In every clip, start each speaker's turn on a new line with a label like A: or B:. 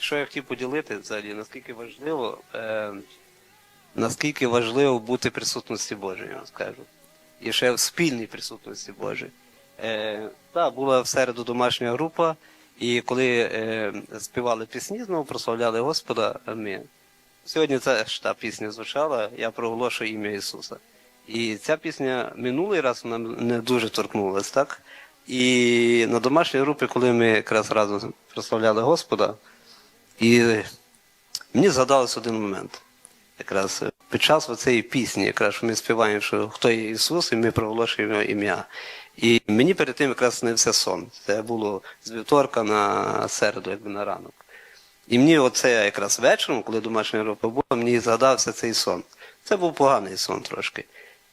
A: що я хотів поділити взагалі, наскільки важливо, е, наскільки важливо бути в присутності Божої, я вам скажу. І ще в спільній присутності Божої. Е, та, була в середу домашня група, і коли е, співали пісні, знову прославляли Господа, ми. Сьогодні ця ж та пісня звучала, я проголошую ім'я Ісуса. І ця пісня минулий раз вона не дуже торкнулась, так? І на домашній групі, коли ми якраз разом прославляли Господа, і мені згадалось один момент. Якраз під час цієї пісні, якраз ми співаємо, що хто є Ісус, і ми проголошуємо ім'я. І мені перед тим якраз снився сон. Це було з вівторка на середу, якби на ранок. І мені оце якраз вечором, коли домашня група була, мені згадався цей сон. Це був поганий сон трошки.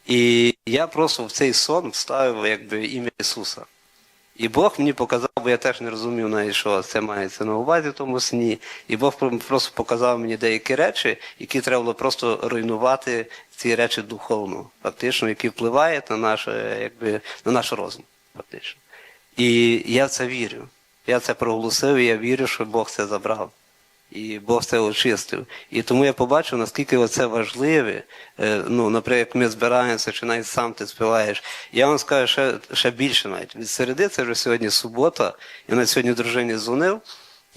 A: І я просто в цей сон вставив якби ім'я Ісуса. І Бог мені показав, бо я теж не розумів навіть, що це мається на увазі в тому сні. І Бог про- просто показав мені деякі речі, які треба було просто руйнувати ці речі духовно, фактично, які впливають на наш, якби, на наш розум, фактично. І я в це вірю. Я це проголосив, і я вірю, що Бог це забрав. І Бог це очистив. І тому я побачив, наскільки це важливе. Е, Ну, наприклад, ми збираємося, чи навіть сам ти співаєш. Я вам скажу ще, ще більше навіть. Від середи це вже сьогодні субота. Я на сьогодні дружині дзвонив.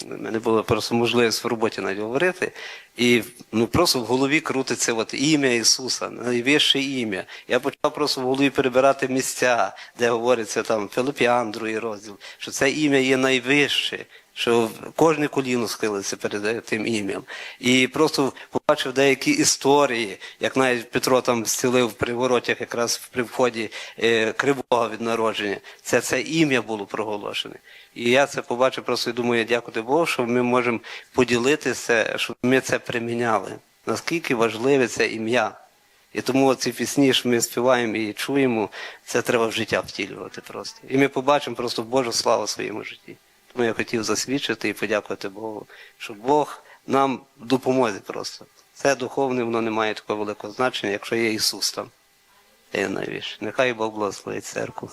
A: У мене було просто можливість в роботі навіть говорити. І ну, просто в голові крутиться от ім'я Ісуса, найвище ім'я. Я почав просто в голові перебирати місця, де говориться там Филип'ян, другий розділ, що це ім'я є найвище, що кожне коліно схилиться перед тим ім'ям. І просто побачив деякі історії, як навіть Петро там зцілив при воротях, якраз при вході е, кривого від народження. Це це ім'я було проголошене. І я це побачив просто і думаю, дякую Богу, що ми можемо поділитися, щоб ми це приміняли. Наскільки важливе це ім'я. І тому ці пісні, що ми співаємо і чуємо, це треба в життя втілювати просто. І ми побачимо просто Божу славу в своєму житті. Тому я хотів засвідчити і подякувати Богу, що Бог нам допоможе просто. Це духовне, воно не має такого великого значення, якщо є Ісус там. Це є. Нехай Бог благословить церкву.